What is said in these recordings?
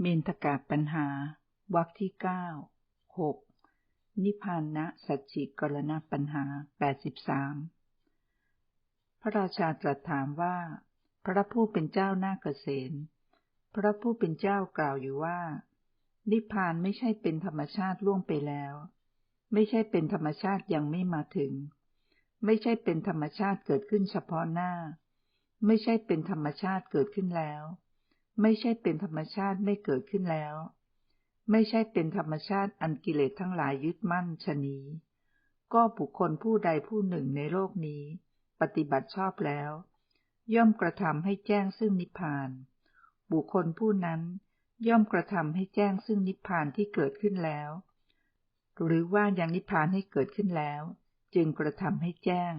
เมนทกาปัญหาวรรคที่เก้าหกนิพพานะสัจจิกรณปัญหาแปดสิบสามพระราชาตรัสถามว่า พระผู้เป็นเจ้าหน้าเกษณพระผู้เป็นเจ้ากล่าวอยู่ว่า นิพพานไม่ใช่เป็นธรรมชาติล่วงไปแล้ว ไม่ใช่เป็นธรรมชาติยังไม่มาถึง ไม่ใช่เป็นธรรมชาติเกิดขึ้นเฉพาะหน้า ไม่ใช่เป็นธรรมชาติเกิดขึ้นแล้ว ไม่ใช่เป็นธรรมชาติไม่เกิดขึ้นแล้ว ไม่ใช่เป็นธรรมชาติอันกิเลสทั้งหลายยึดมั่นชนีก็บุคคลผู้ใดผู้หนึ่งในโลกนี้ ปฏิบัติชอบแล้ว ย่อมกระทำให้แจ้งซึ่งนิพพาน บุคคลผู้นั้นย่อมกระทำให้แจ้งซึ่งนิพพานที่เกิดขึ้นแล้ว หรือว่ายังนิพพานให้เกิดขึ้นแล้ว จึงกระทำให้แจ้ง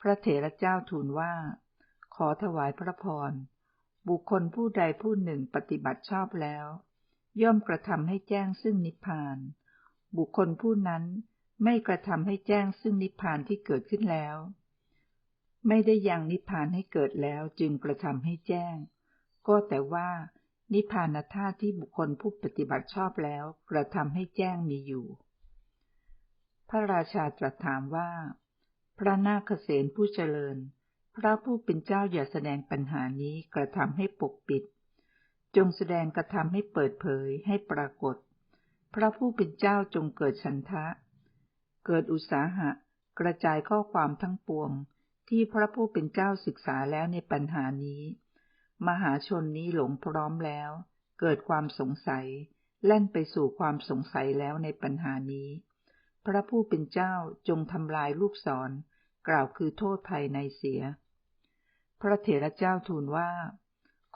พระเถระเจ้าทูลว่า ขอถวายพระพร บุคคลผู้ใดผู้หนึ่งปฏิบัติชอบแล้ว ย่อมกระทำให้แจ้งซึ่งนิพพาน บุคคลผู้นั้นไม่กระทำให้แจ้งซึ่งนิพพานที่เกิดขึ้นแล้ว ไม่ได้ยังนิพพานให้เกิดแล้วจึงกระทำให้แจ้ง ก็แต่ว่า นิพพานธาตุที่บุคคลผู้ปฏิบัติชอบแล้ว กระทำให้แจ้งมีอยู่ พระราชาตรัสถามว่า พระนาคเษนผู้เจริญ พระผู้เป็นเจ้าอย่าแสดงปัญหานี้กระทำให้ปกปิด จงแสดงกระทำให้เปิดเผยให้ปรากฏ พระผู้เป็นเจ้าจงเกิดฉันทะ เกิดอุตสาหะ กระจายข้อความทั้งปวง ที่พระผู้เป็นเจ้าศึกษาแล้วในปัญหานี้ มหาชนนี้หลงพร้อมแล้ว เกิดความสงสัย แล่นไปสู่ความสงสัยแล้วในปัญหานี้ พระผู้เป็นเจ้าจงทำลายลูกศรกล่าวคือโทษภายในเสีย ระเถระเจ้าทูลว่า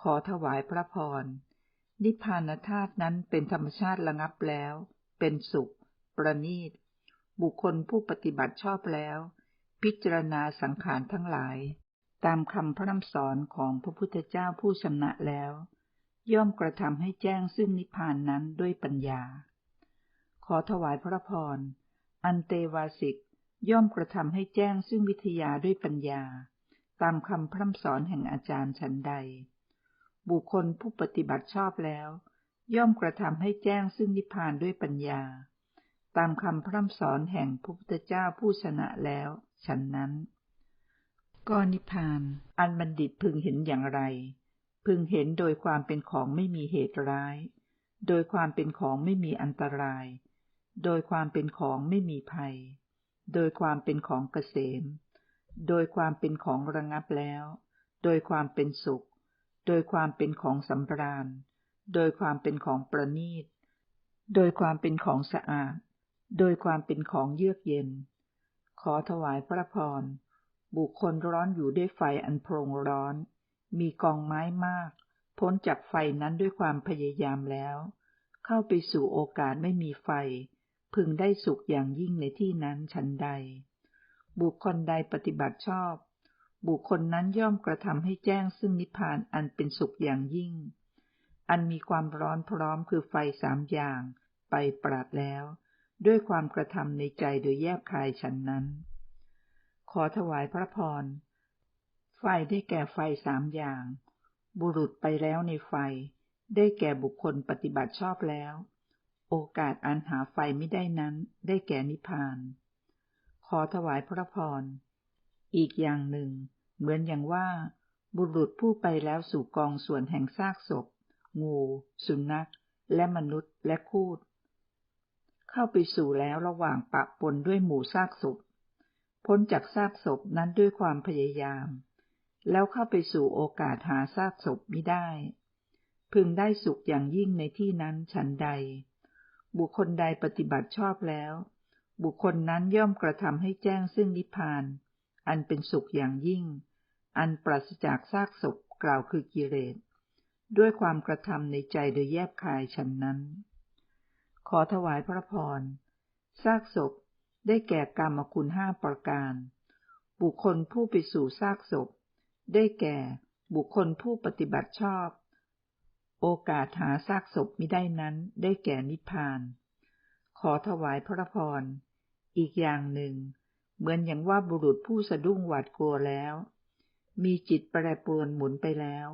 ขอถวายพระพร นิพพานธาตุนั้นเป็นธรรมชาติระงับแล้ว เป็นสุข ประณีต บุคคลผู้ปฏิบัติชอบแล้ว พิจารณาสังขารทั้งหลาย ตามคำพระนำสอนของพระพุทธเจ้าผู้ชำนะแล้ว ย่อมกระทำให้แจ้งซึ่งนิพพานนั้นด้วยปัญญา ขอถวายพระพร อันเตวาสิกย่อมกระทำให้แจ้งซึ่งวิทยาด้วยปัญญา ตามคำพร่ำสอนแห่งอาจารย์ชั้นใด บุคคลผู้ปฏิบัติชอบแล้ว ย่อมกระทำให้แจ้งซึ่งนิพพานด้วยปัญญา ตามคำพร่ำสอนแห่งพระพุทธเจ้าผู้ชนะแล้วฉันนั้น ก็นิพพาน อันบัณฑิตพึงเห็นอย่างไร พึงเห็นโดยความเป็นของไม่มีเหตุร้าย โดยความเป็นของไม่มีอันตราย โดยความเป็นของไม่มีภัย โดยความเป็นของเกษม โดยความเป็นของระงับแล้ว โดยความเป็นสุข โดยความเป็นของสำราญ โดยความเป็นของประณีต โดยความเป็นของสะอาด โดยความเป็นของเยือกเย็น ขอถวายพระพร บุคคลร้อนอยู่ด้วยไฟอันโพรงร้อน มีกองไม้มาก พ้นจากไฟนั้นด้วยความพยายามแล้ว เข้าไปสู่โอกาสไม่มีไฟ พึงได้สุขอย่างยิ่งในที่นั้นชันใด บุคคลใดปฏิบัติชอบ บุคคลนั้นย่อมกระทำให้แจ้งซึ่งนิพพานอันเป็นสุขอย่างยิ่ง อันมีความร้อนพร้อมคือไฟสามอย่าง ไปปราดแล้ว ด้วยความกระทำในใจโดยแยบคายฉันนั้น ขอถวายพระพร ไฟได้แก่ไฟสามอย่าง บุรุษไปแล้วในไฟ ได้แก่บุคคลปฏิบัติชอบแล้ว โอกาสอันหาไฟไม่ได้นั้น ได้แก่นิพพาน ขอถวายพระพร อีกอย่างหนึ่ง เหมือนอย่างว่า บุรุษผู้ไปแล้วสู่กองส่วนแห่งซากศพ งู สุนัข และมนุษย์และคูด เข้าไปสู่แล้วระหว่างปะปนด้วยหมู่ซากศพ พ้นจากซากศพนั้นด้วยความพยายาม แล้วเข้าไปสู่โอกาสหาซากศพไม่ได้ พึงได้สุขอย่างยิ่งในที่นั้นฉันใด บุคคลใดปฏิบัติชอบแล้ว บุคคลนั้นย่อมกระทำให้แจ้งซึ่งนิพพาน อันเป็นสุขอย่างยิ่ง อันปราศจากซากศพกล่าวคือกิเลส ด้วยความกระทำในใจโดยแยบคายฉันนั้น ขอถวายพระพรซากศพได้แก่กรรมคุณห้าประการ บุคคลผู้ไปสู่ซากศพ ได้แก่บุคคลผู้ปฏิบัติชอบ โอกาสหาซากศพไม่ได้นั้นได้แก่นิพพาน ขอถวายพระพร อีกอย่างหนึ่ง เหมือนอย่างว่าบุรุษผู้สะดุ้งหวาดกลัวแล้ว มีจิตแปรปรวนหมุนไปแล้ว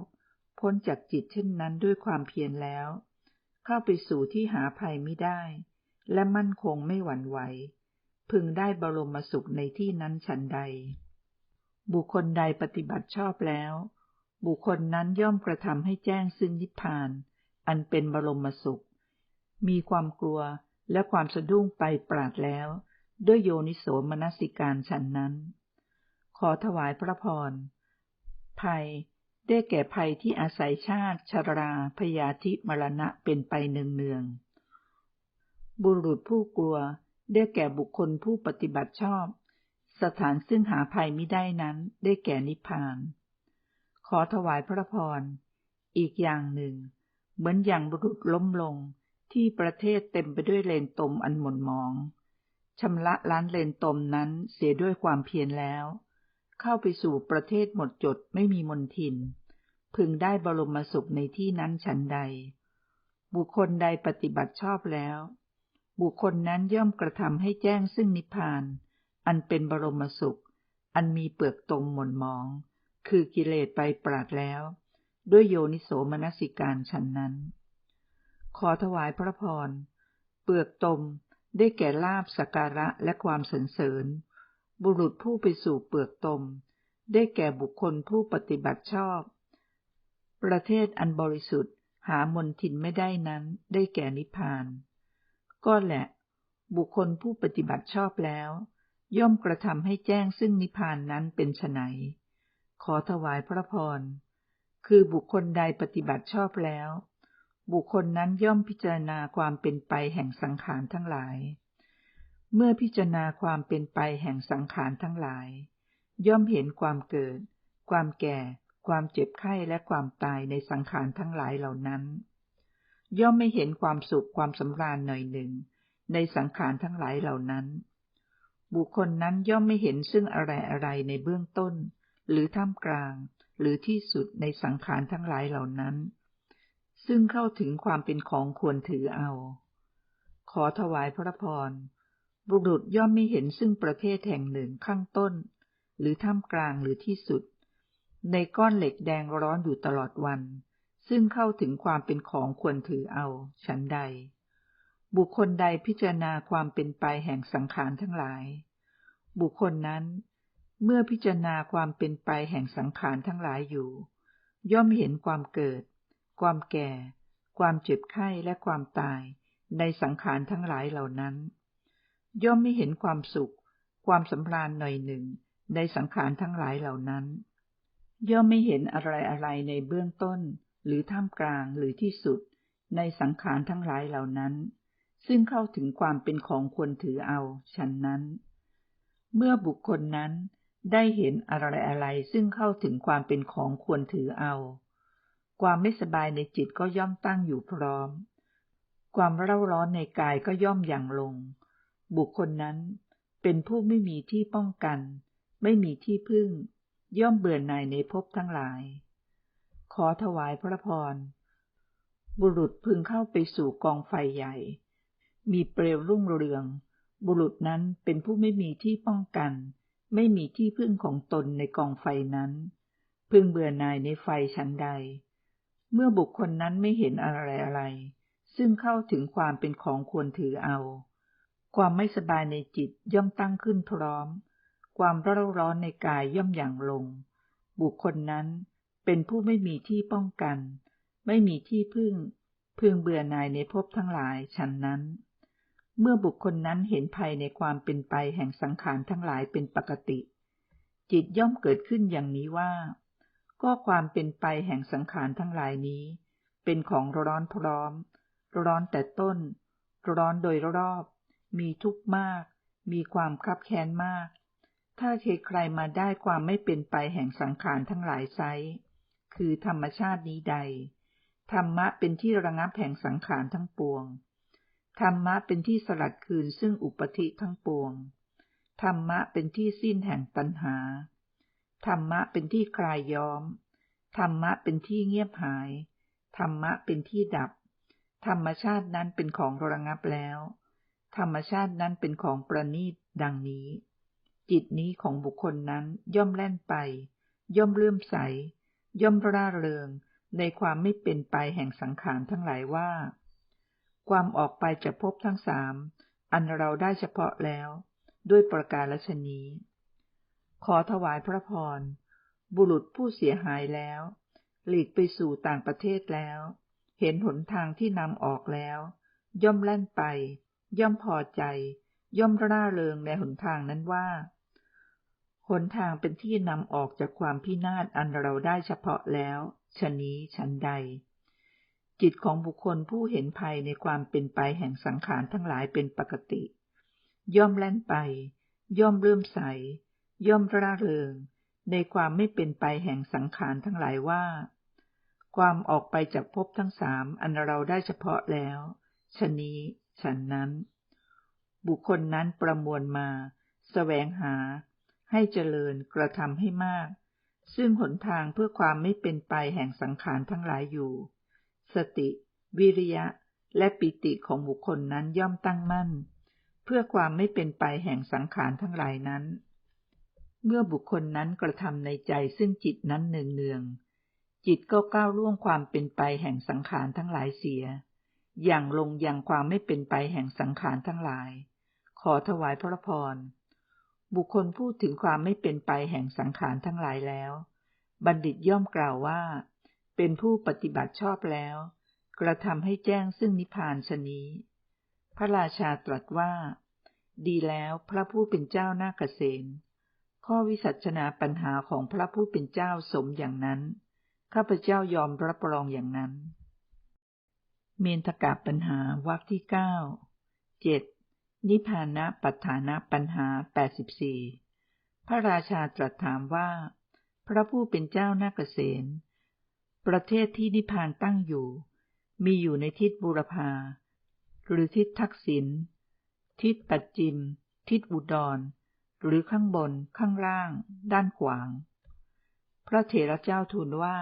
พ้นจากจิตเช่นนั้นด้วยความเพียรแล้ว เข้าไปสู่ที่หาภัยไม่ได้ และมั่นคงไม่หวั่นไหว พึงได้บรมสุขในที่นั้นฉันใด บุคคลใดปฏิบัติชอบแล้ว บุคคลนั้นย่อมกระทำให้แจ้งซึ่งนิพพาน อันเป็นบรมสุข มีความกลัวและความสะดุ้งไปปราดแล้ว ด้วยโยนิโสมนสิการฉันนั้น ขอถวายพระพร ภัย ได้แก่ภัยที่อาศัยชาติชราพยาธิมรณะเป็นไปเนืองๆ บุรุษผู้กลัว ได้แก่บุคคลผู้ปฏิบัติชอบ สถานซึ่งหาภัยไม่ได้นั้น ได้แก่นิพพาน ขอถวายพระพร อีกอย่างหนึ่ง เหมือนอย่างบุรุษล้มลงที่ประเทศเต็มไปด้วยเลนตมอันหม่นมอง ชำระล้านเลนตมนั้นเสียด้วยความเพียรแล้ว เข้าไปสู่ประเทศหมดจดไม่มีมนทิน พึงได้บรมสุขในที่นั้นฉันใด บุคคลใดปฏิบัติชอบแล้ว บุคคลนั้นย่อมกระทำให้แจ้งซึ่งนิพพาน อันเป็นบรมสุข อันมีเปลือกตมหม่นมอง คือกิเลสไปปราดแล้ว ด้วยโยนิโสมนสิการฉันนั้น ขอถวายพระพร เปลือกตม ได้แก่ลาบสการะและความสรรเสริญ บุรุษผู้ไปสู่เปลือกตม ได้แก่บุคคลผู้ปฏิบัติชอบ ประเทศอันบริสุทธิ์หามนทินไม่ได้นั้น ได้แก่นิพพาน ก็แหละ บุคคลผู้ปฏิบัติชอบแล้ว ย่อมกระทำให้แจ้งซึ่งนิพพานนั้นเป็นไฉนขอถวายพระพร คือบุคคลใดปฏิบัติชอบแล้ว บุคคลนั้นย่อมพิจารณาความเป็นไปแห่งสังขารทั้งหลาย เมื่อพิจารณาความเป็นไปแห่งสังขารทั้งหลาย ย่อมเห็นความเกิด ความแก่ ความเจ็บไข้และความตายในสังขารทั้งหลายเหล่านั้น ย่อมไม่เห็นความสุขความสำราญหน่อยหนึ่ง ในสังขารทั้งหลายเหล่านั้น บุคคลนั้นย่อมไม่เห็นซึ่งอะไรอะไรในเบื้องต้น หรือท่ามกลาง หรือที่สุดในสังขารทั้งหลายเหล่านั้น ซึ่งเข้าถึงความเป็นของควรถือเอา ขอถวายพระพร บุรุษย่อมไม่เห็นซึ่งประเทศแห่งหนึ่งข้างต้น หรือท่ามกลางหรือที่สุด ในก้อนเหล็กแดงร้อนอยู่ตลอดวัน ซึ่งเข้าถึงความเป็นของควรถือเอา ฉันใด บุคคลใดพิจารณาความเป็นไปแห่งสังขารทั้งหลาย บุคคลนั้นเมื่อพิจารณาความเป็นไปแห่งสังขารทั้งหลายอยู่ ย่อมเห็นความเกิด ความแก่ ความเจ็บไข้และความตายในสังขารทั้งหลายเหล่านั้น ย่อมไม่เห็นความสุข ความสำราญหน่อยหนึ่ง ในสังขารทั้งหลายเหล่านั้น ย่อมไม่เห็นอะไรอะไรในเบื้องต้น หรือท่ามกลางหรือที่สุด ในสังขารทั้งหลายเหล่านั้น ซึ่งเข้าถึงความเป็นของควรถือเอาฉันนั้น เมื่อบุคคลนั้นได้เห็นอะไรอะไรซึ่งเข้าถึงความเป็นของควรถือเอา ความไม่สบายในจิตก็ย่อมตั้งอยู่พร้อม ความเร่าร้อนในกายก็ย่อมอย่างลง บุคคลนั้นเป็นผู้ไม่มีที่ป้องกัน ไม่มีที่พึ่ง ย่อมเบื่อหน่ายในภพทั้งหลาย ขอถวายพระพร บุรุษพึงเข้าไปสู่กองไฟใหญ่ มีเปลวรุ่งเรือง บุรุษนั้นเป็นผู้ไม่มีที่ป้องกัน ไม่มีที่พึ่งของตนในกองไฟนั้น พึงเบื่อหน่ายในไฟชั้นใด เมื่อบุคคลนั้นไม่เห็นอะไรอะไร ซึ่งเข้าถึงความเป็นของควรถือเอา ความไม่สบายในจิตย่อมตั้งขึ้นพร้อม ความร้อนร้อนในกายย่อมอย่างลง บุคคลนั้นเป็นผู้ไม่มีที่ป้องกัน ไม่มีที่พึ่ง พึงเบื่อหน่ายในภพทั้งหลายฉันนั้น เมื่อบุคคลนั้นเห็นภัยในความเป็นไปแห่งสังขารทั้งหลายเป็นปกติ จิตย่อมเกิดขึ้นอย่างนี้ว่า ก็ความเป็นไปแห่งสังขารทั้งหลายนี้ เป็นของร้อนพร้อม ร้อนแต่ต้น ร้อนโดยรอบ มีทุกข์มาก มีความคับแค้นมาก ถ้าใครใครมาได้ความไม่เป็นไปแห่งสังขารทั้งหลายไซคือธรรมชาตินี้ใด ธรรมะเป็นที่ระงับแห่งสังขารทั้งปวง ธรรมะเป็นที่สลัดคืนซึ่งอุปธิทั้งปวง ธรรมะเป็นที่สิ้นแห่งตัณหา ธรรมะเป็นที่คลายย้อม ธรรมะเป็นที่เงียบหาย ธรรมะเป็นที่ดับ ธรรมชาตินั้นเป็นของระงับแล้ว ธรรมชาตินั้นเป็นของประณีตดังนี้ จิตนี้ของบุคคลนั้นย่อมแล่นไป ย่อมเลื่อมใส ย่อมร่าเริง ในความไม่เป็นไปแห่งสังขารทั้งหลายว่า ความออกไปจากภพทั้งสาม อันเราได้เฉพาะแล้ว ด้วยประการลชนี้ ขอถวายพระพร บุรุษผู้เสียหายแล้ว หลีกไปสู่ต่างประเทศแล้ว เห็นหนทางที่นำออกแล้ว ย่อมแล่นไป ย่อมพอใจ ย่อมร่าเริงในหนทางนั้นว่าหนทางเป็นที่นำออกจากความพินาศอันเราได้เฉพาะแล้วชนี้ฉันใด จิตของบุคคลผู้เห็นภัยในความเป็นไปแห่งสังขารทั้งหลายเป็นปกติ ย่อมแล่นไป ย่อมเริ่มใส ย่อมร่าเริง ในความไม่เป็นไปแห่งสังขารทั้งหลายว่า ความออกไปจากภพทั้งสามอันเราได้เฉพาะแล้วชนี้ฉันนั้น บุคคลนั้นประมวลมาสแสวงหา ให้เจริญกระทำให้มาก ซึ่งหนทางเพื่อความไม่เป็นไปแห่งสังขารทั้งหลายอยู่ สติ วิริยะ และปิติของบุคคลนั้นย่อมตั้งมั่น เพื่อความไม่เป็นไปแห่งสังขารทั้งหลายนั้น เมื่อบุคคลนั้นกระทำในใจซึ่งจิตนั้นเนืองเนืองจิตก็ก้าวล่วงความเป็นไปแห่งสังขารทั้งหลายเสีย อย่างลงอยังความไม่เป็นไปแห่งสังขารทั้งหลาย ขอถวายพระพร บุคคลพูดถึงความไม่เป็นไปแห่งสังขารทั้งหลายแล้ว บัณฑิตย่อมกล่าวว่า เป็นผู้ปฏิบัติชอบแล้ว กระทำให้แจ้งซึ่งนิพพานชนี้ พระราชาตรัสว่า ดีแล้วพระผู้เป็นเจ้านาเกษณ ข้อวิสัชนาปัญหาของพระผู้เป็นเจ้าสมอย่างนั้น ข้าพเจ้ายอมรับรองอย่างนั้น เมนทกาปัญหาวรรคที่เก้าเจ็ดนิพพานะปัฏฐานะปัญหา84พระราชาตรัสถามว่า พระผู้เป็นเจ้านาเกษณประเทศที่นิพพานตั้งอยู่ มีอยู่ในทิศบุรพา หรือทิศทักษิณทิศปัจจิม ทิศอุดร หรือข้างบน ข้างล่าง ด้านขวาง พระเถระเจ้าทูลว่า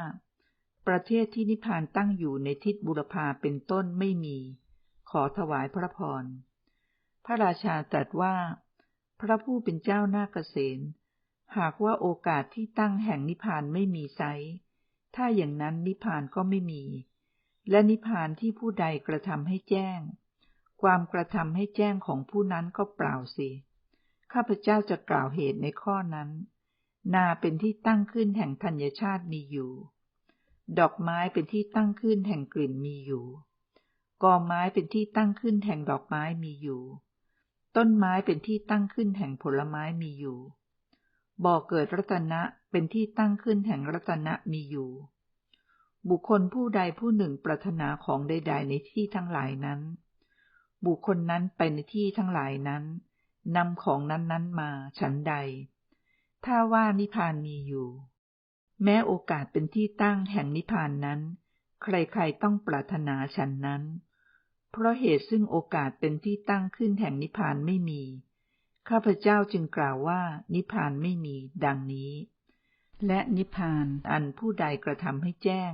ประเทศที่นิพพานตั้งอยู่ในทิศบุรพาเป็นต้นไม่มี ขอถวายพระพร พระราชาตรัสว่า พระผู้เป็นเจ้านาเกษณหากว่าโอกาสที่ตั้งแห่งนิพพานไม่มีไซถ้าอย่างนั้นนิพพานก็ไม่มี และนิพพานที่ผู้ใดกระทำให้แจ้ง ความกระทำให้แจ้งของผู้นั้นก็เปล่าสิ ข้าพเจ้าจะกล่าวเหตุในข้อนั้น นาเป็นที่ตั้งขึ้นแห่งธัญชาติมีอยู่ ดอกไม้เป็นที่ตั้งขึ้นแห่งกลิ่นมีอยู่ กอไม้เป็นที่ตั้งขึ้นแห่งดอกไม้มีอยู่ ต้นไม้เป็นที่ตั้งขึ้นแห่งผลไม้มีอยู่ บ่อเกิดรัตนะเป็นที่ตั้งขึ้นแห่งรัตนะมีอยู่ บุคคลผู้ใดผู้หนึ่งปรารถนาของใด ๆ ในที่ทั้งหลายนั้น บุคคลนั้นไปในที่ทั้งหลายนั้น นำของนั้นๆมาฉันใด ถ้าว่านิพานมีอยู่ แม้โอกาสเป็นที่ตั้งแห่งนิพานนั้น ใครๆต้องปรารถนาฉันนั้น เพราะเหตุซึ่งโอกาสเป็นที่ตั้งขึ้นแห่งนิพานไม่มี ข้าพเจ้าจึงกล่าวว่านิพานไม่มีดังนี้ และนิพพานอันผู้ใดกระทำให้แจ้ง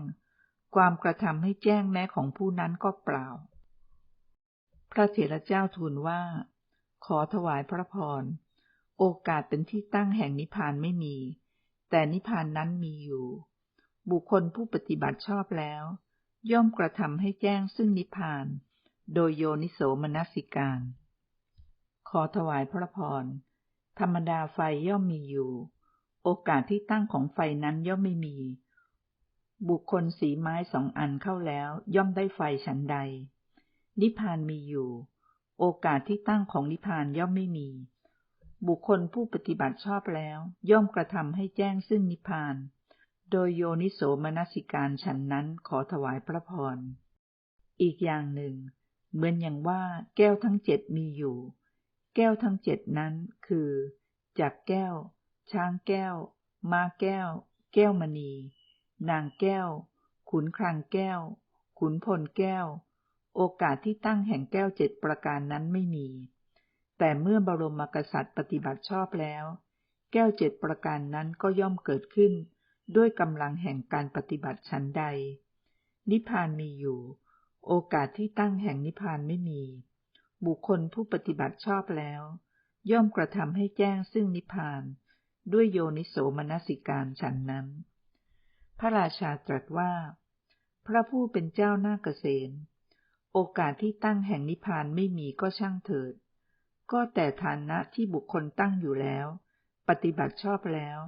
ความกระทำให้แจ้งแม้ของผู้นั้นก็เปล่า พระเถระเจ้าทูลว่า ขอถวายพระพร โอกาสเป็นที่ตั้งแห่งนิพพานไม่มี แต่นิพพานนั้นมีอยู่ บุคคลผู้ปฏิบัติชอบแล้ว ย่อมกระทำให้แจ้งซึ่งนิพพาน โดยโยนิโสมนสิการ ขอถวายพระพร ธรรมดาไฟย่อมมีอยู่ โอกาสที่ตั้งของไฟนั้นย่อมไม่มี บุคคลสีไม้สองอันเข้าแล้ว ย่อมได้ไฟฉันใด นิพพานมีอยู่ โอกาสที่ตั้งของนิพพานย่อมไม่มี บุคคลผู้ปฏิบัติชอบแล้ว ย่อมกระทำให้แจ้งซึ่งนิพพาน โดยโยนิโสมนสิการฉันนั้นขอถวายพระพร อีกอย่างหนึ่ง เหมือนอย่างว่าแก้วทั้งเจ็ดมีอยู่ แก้วทั้งเจ็ดนั้นคือจากแก้ว ช้างแก้วมาแก้ว แก้วมณี นางแก้ว ขุนคลังแก้ว ขุนพลแก้ว โอกาสที่ตั้งแห่งแก้วเจ็ดประการนั้นไม่มี แต่เมื่อบรมกษัตริย์ปฏิบัติชอบแล้ว แก้วเจ็ดประการนั้นก็ย่อมเกิดขึ้น ด้วยกำลังแห่งการปฏิบัติชั้นใด นิพพานมีอยู่ โอกาสที่ตั้งแห่งนิพพานไม่มี บุคคลผู้ปฏิบัติชอบแล้ว ย่อมกระทำให้แจ้งซึ่งนิพพาน ด้วยโยนิโสมนสิการฉันนั้น พระราชาตรัสว่า พระผู้เป็นเจ้าหน้าเกษม โอกาสที่ตั้งแห่งนิพพานไม่มีก็ช่างเถิด ก็แต่ฐานะที่บุคคลตั้งอยู่แล้ว ปฏิบัติชอบแล้ว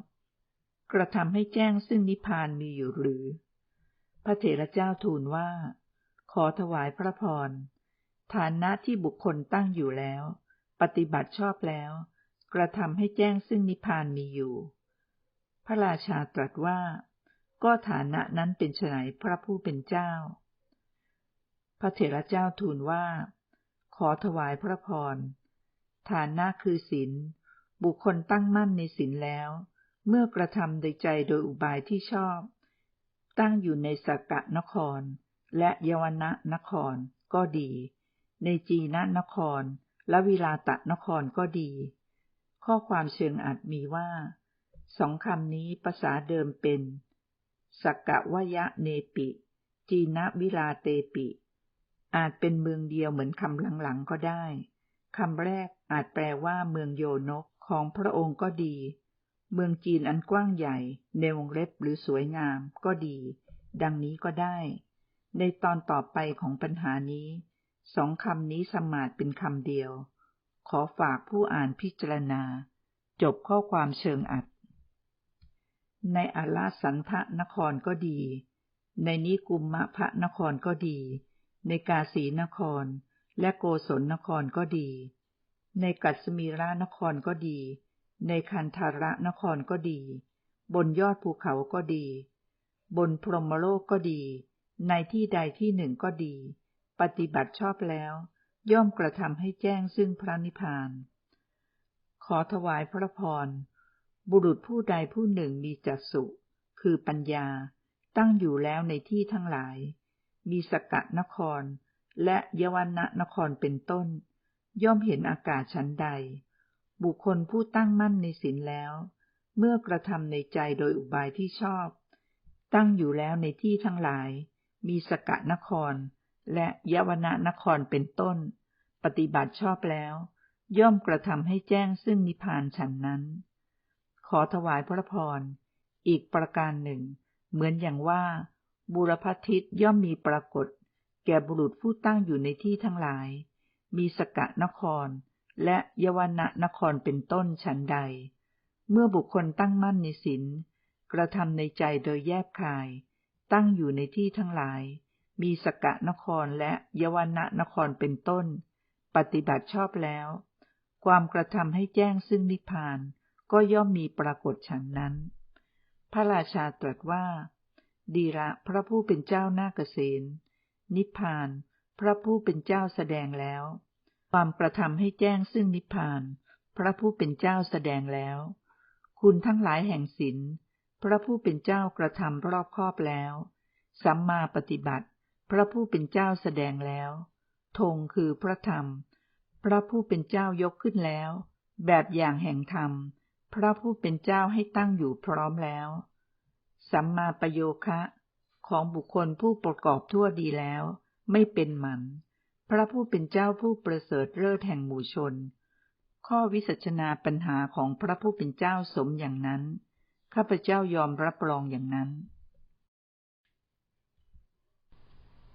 กระทำให้แจ้งซึ่งนิพพานมีอยู่หรือ พระเถระเจ้าทูลว่า ขอถวายพระพร ฐานะที่บุคคลตั้งอยู่แล้ว ปฏิบัติชอบแล้ว กระทำให้แจ้งซึ่งนิพพานมีอยู่ พระราชาตรัสว่า ก็ฐานะนั้นเป็นไฉนพระผู้เป็นเจ้า พระเถระเจ้าทูลว่า ขอถวายพระพร ฐานะคือศีล บุคคลตั้งมั่นในศีลแล้ว เมื่อกระทำโดยใจโดยอุบายที่ชอบ ตั้งอยู่ในสกกะนคร และเยวนะนครก็ดี ในจีนนคร และวิลาตะนครก็ดี ข้อความเชิงอาจมีว่า สองคำนี้ภาษาเดิมเป็นสกกะวยะเนปิ จีนวิลาเตปิ อาจเป็นเมืองเดียวเหมือนคำหลังๆก็ได้คำแรกอาจแปลว่าเมืองโยนกของพระองค์ก็ดี เมืองจีนอันกว้างใหญ่ ในวงเล็บหรือสวยงามก็ดี ดังนี้ก็ได้ ในตอนต่อไปของปัญหานี้ สองคำนี้สมาดเป็นคำเดียว ขอฝากผู้อ่านพิจารณา จบข้อความเชิงอัด ในอาลาสันทะนครก็ดี ในนิกุมมะพระนครก็ดี ในกาสีนคร และโกศลนครก็ดี ในกัสมีรานครก็ดี ในคันธาระนครก็ดี บนยอดภูเขาก็ดี บนพรหมโลกก็ดี ในที่ใดที่หนึ่งก็ดี ปฏิบัติชอบแล้ว ย่อมกระทำให้แจ้งซึ่งพระนิพพาน ขอถวายพระพร บุรุษผู้ใดผู้หนึ่งมีจักสุคือปัญญาตั้งอยู่แล้วในที่ทั้งหลาย มีสกะนคร และยวันะนครเป็นต้น ย่อมเห็นอากาศชั้นใด บุคคลผู้ตั้งมั่นในศีลแล้ว เมื่อกระทำในใจโดยอุบายที่ชอบ ตั้งอยู่แล้วในที่ทั้งหลาย มีสกะนคร และยวันะนครเป็นต้น ปฏิบัติชอบแล้ว ย่อมกระทำให้แจ้งซึ่งนิพพานฉันนั้น ขอถวายพระพรอีกประการหนึ่ง เหมือนอย่างว่า บุรพทิศย่อมมีปรากฏ แก่บุรุษผู้ตั้งอยู่ในที่ทั้งหลาย มีสกะนคร และยวนะนครเป็นต้นฉันใด เมื่อบุคคลตั้งมั่นในศีลกระทำในใจโดยแยบคาย ตั้งอยู่ในที่ทั้งหลาย มีสกะนครและยวนะนครเป็นต้น ปฏิบัติชอบแล้ว ความกระทำให้แจ้งซึ่งนิพพานก็ย่อมมีปรากฏฉันนั้น พระราชาตรัสว่า ดีละพระผู้เป็นเจ้าหน้าเกษณนิพพาน พระผู้เป็นเจ้าแสดงแล้ว ความกระทำให้แจ้งซึ่งนิพพาน พระผู้เป็นเจ้าแสดงแล้ว คุณทั้งหลายแห่งศีลพระผู้เป็นเจ้ากระทำรอบครอบแล้ว สัมมาปฏิบัติ พระผู้เป็นเจ้าแสดงแล้วธงคือพระธรรม พระผู้เป็นเจ้ายกขึ้นแล้ว แบบอย่างแห่งธรรม พระผู้เป็นเจ้าให้ตั้งอยู่พร้อมแล้ว สัมมาประโยคะ ของบุคคลผู้ประกอบทั่วดีแล้ว ไม่เป็นหมัน พระผู้เป็นเจ้าผู้ประเสริฐเลิศแห่งหมู่ชน ข้อวิสัชนาปัญหาของพระผู้เป็นเจ้าสมอย่างนั้น ข้าพเจ้ายอมรับรองอย่างนั้น